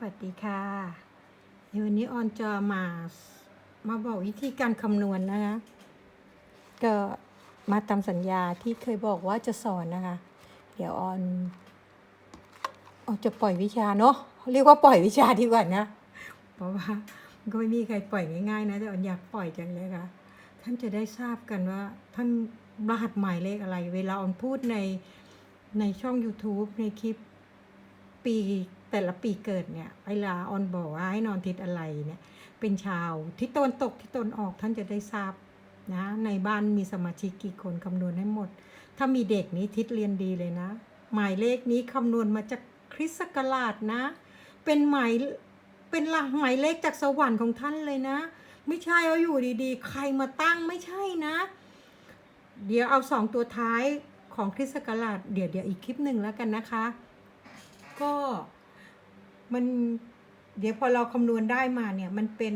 วัสดีค่ะเดี๋ยววันนี้ออนจะมามาบอกวิธีการคำนวณนะคะ ก็มาตามสัญญาที่เคยบอกว่าจะสอนนะคะ เดี๋ยวออนออนจะปล่อยวิชาเนาะเรียกว่าปล่อยวิชาดีกว่านะ เพราะว่าก็ไม่มีใครปล่อยง่ายๆนะแต่ออนอยากปล่อยจังเลยค่ะ ท่านจะได้ทราบกันว่า ท่านรหัสหมายเลขอะไร เวลาออนพูดในในช่อง YouTube ในคลิปปี แต่ละปีเกิดเนี่ยเวลาออนบอกว่าให้นอนทิศอะไรเนี่ยเป็นชาวทิศตะวันตกทิศตะวันออกท่านจะได้ทราบนะในบ้านมีสมาชิกกี่คนคำนวณให้หมด ถ้ามีเด็กนี้ทิศเรียนดีเลยนะ หมายเลขนี้คำนวณมาจากคริสต์ศักราชนะ เป็นหมายเป็นหลักหมายเลขจากสวรรค์ของท่านเลยนะ ไม่ใช่เอาอยู่ดีๆ ใครมาตั้งไม่ใช่นะ เดี๋ยวเอาสองตัวท้ายของคริสต์ศักราชเดี๋ยวเดี๋ยวอีกคลิปหนึ่งแล้วกันนะคะ ก็ มันเดี๋ยวพอเราคำนวณได้มาเนี่ย มันเป็น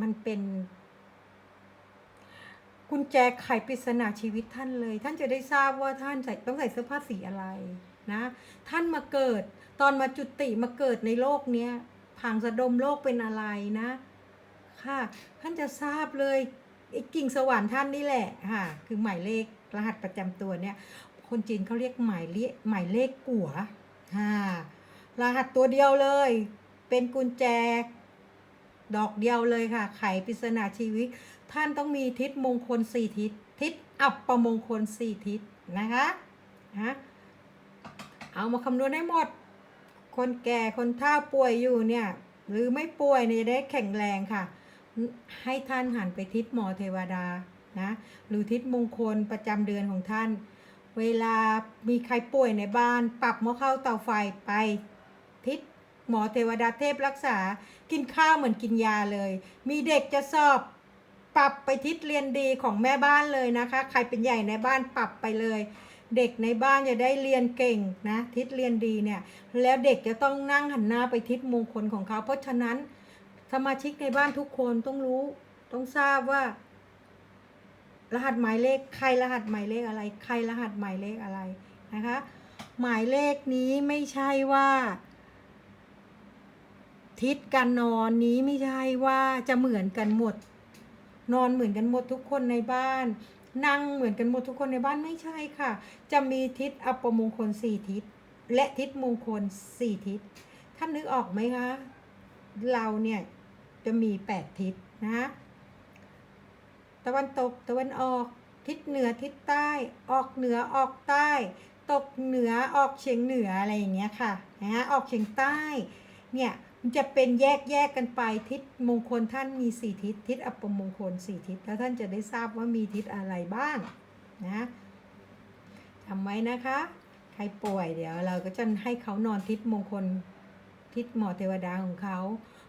มันเป็นกุญแจไขปริศนาชีวิตท่านเลย ท่านจะได้ทราบว่าท่านใส่ต้องใส่เสื้อผ้าสีอะไรนะ ท่านมาเกิด ตอนมาจุติมาเกิดในโลกเนี้ยผางสะดมโลกเป็นอะไรนะ ค่ะ ท่านจะทราบเลยไอ้กิ่งสวรรค์ท่านนี่แหละค่ะ คือหมายเลขรหัสประจำตัวเนี่ย คนจีนเขาเรียกหมายเลขหมายเลขกัวฮ่า รหัสตัวเดียวเลย เป็นกุญแจ ดอกเดียวเลยค่ะ ไขปริศนาชีวิต ท่านต้องมีทิศมงคลสี่ทิศ ทิศอัปปมงคลสี่ทิศนะคะฮะเอามาคำนวณให้หมด คนแก่คนเฒ่าป่วยอยู่เนี่ย หรือไม่ป่วยเนี่ยจะได้แข็งแรงค่ะ ให้ท่านหันไปทิศหมอเทวดานะหรือทิศมงคลประจำเดือนของท่าน เวลามีใครป่วยในบ้าน ปรับหม้อข้าวเตาไฟไป ทิศ หมอเทวดาเทพรักษา กินข้าวเหมือนกินยาเลย มีเด็กจะสอบปรับไปทิศเรียนดีของแม่บ้านเลยนะคะ ใครเป็นใหญ่ในบ้านปรับไปเลย เด็กในบ้านจะได้เรียนเก่งนะ ทิศเรียนดีเนี่ย แล้วเด็กจะต้องนั่งหันหน้าไปทิศมงคลของเขา เพราะฉะนั้นสมาชิกในบ้านทุกคนต้องรู้ ต้องทราบว่า รหัสหมายเลขใครรหัสหมายเลขอะไร ใครรหัสหมายเลขอะไรนะคะ หมายเลขนี้ไม่ใช่ว่า ทิศการนอนนี้ไม่ใช่ว่าจะเหมือนกันหมด นอนเหมือนกันหมดทุกคนในบ้าน นั่งเหมือนกันหมดทุกคนในบ้านไม่ใช่ค่ะ จะมีทิศอัปมงคลสี่ทิศ และทิศมงคลสี่ทิศท่านนึกออกไหมคะ เราเนี่ยจะมีแปดทิศนะตะวันตกตะวันออกทิศเหนือทิศใต้ ออกเหนือออกใต้ ตกเหนือออกเฉียงเหนืออะไรอย่างเงี้ยค่ะนะฮะออกเฉียงใต้เนี่ย มันจะเป็นแยกแยกกันไปทิศมงคลท่านมีสี่ทิศ ทิศอัปมงคลสี่ทิศ แล้วท่านจะได้ทราบว่ามีทิศอะไรบ้างนะจำไว้นะคะ ใครป่วยเดี๋ยวเราก็จะให้เขานอนทิศมงคลทิศหมอเทวดาของเขา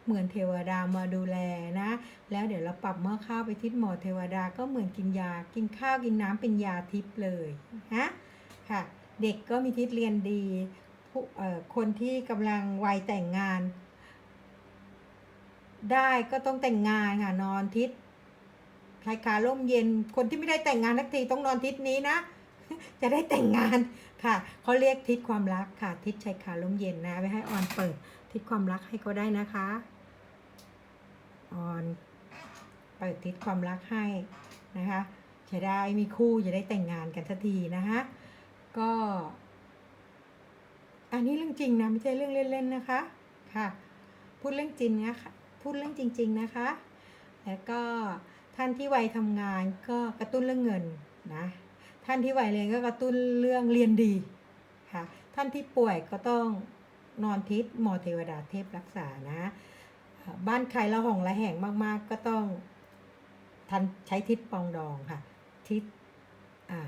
เหมือนเทวดามาดูแลนะ แล้วเดี๋ยวเราปรับหม้อข้าวไปทิศหมอเทวดาก็เหมือนกินยา กินข้าวกินน้ำเป็นยาทิพย์เลยฮะค่ะ เด็กก็มีทิศเรียนดีผู้เอ่อคนที่กำลังวัยแต่งงาน ได้ก็ต้องแต่งงานค่ะนอนทิศชายคาร่มเย็น คนที่ไม่ได้แต่งงานทักทีต้องนอนทิศนี้นะ จะได้แต่งงานค่ะเขาเรียกทิศความรักค่ะ ทิศชายคาร่มเย็นนะไว้ให้ออนเปิด ทิศความรักให้เขาได้นะคะออนเปิดทิศความรักให้นะคะ จะได้มีคู่จะได้แต่งงานกันสักทีนะคะก็ อันนี้เรื่องจริงนะไม่ใช่เรื่องเล่นๆนะคะค่ะ พูดเรื่องจริงนะคะ พูดเรื่องจริง ๆนะคะ แล้วก็ท่านที่วัยทำงานก็กระตุ้นเรื่องเงินนะท่านที่วัยเรียนก็กระตุ้นเรื่องเรียนดีค่ะท่านที่ป่วยก็ต้องนอนทิศหมอเทวดาเทพรักษานะบ้านใครละห่องละแห่งมากๆ ก็ต้องท่านใช้ทิศปองดองค่ะ ทิศอ่า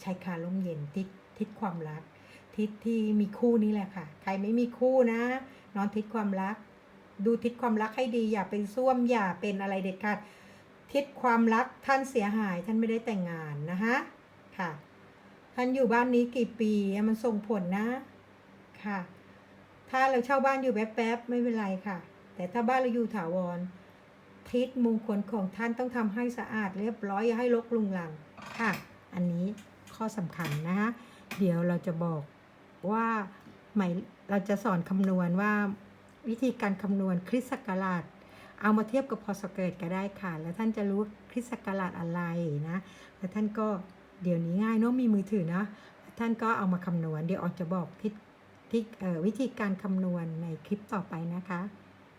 ใช้คาร่มเย็นทิศทิศความรัก ทิศที่มีคู่นี่แหละค่ะ ใครไม่มีคู่นะ นอนทิศความรัก ดูทิศความรักให้ดี อย่าเป็นส้วมอย่าเป็นอะไรเด็ดขาดทิศความรักท่านเสียหายท่านไม่ได้แต่งงานนะคะค่ะ ท่านอยู่บ้านนี้กี่ปีมันส่งผลนะค่ะ ถ้าเราเช่าบ้านอยู่แป๊บๆไม่เป็นไรค่ะ แต่ถ้าบ้านเราอยู่ถาวร ทิศมงคลของท่านต้องทำให้สะอาดเรียบร้อยอย่าให้รกรุงรังค่ะ อันนี้ข้อสำคัญนะคะเดี๋ยวเราจะบอกว่าหมายเราจะสอนคำนวณว่า วิธีการคำนวณคริสต์ศักราช เอามาเทียบกับพอสเกิดก็ได้ค่ะ แล้วท่านจะรู้คริสต์ศักราชอะไรนะ แล้วท่านก็เดี๋ยวนี้ง่ายเนาะมีมือถือนะ ท่านก็เอามาคำนวณ เดี๋ยวออกจะบอกที่วิธีการคำนวณในคลิปต่อไปนะคะ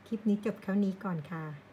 คลิปนี้จบแค่นี้ก่อนค่ะ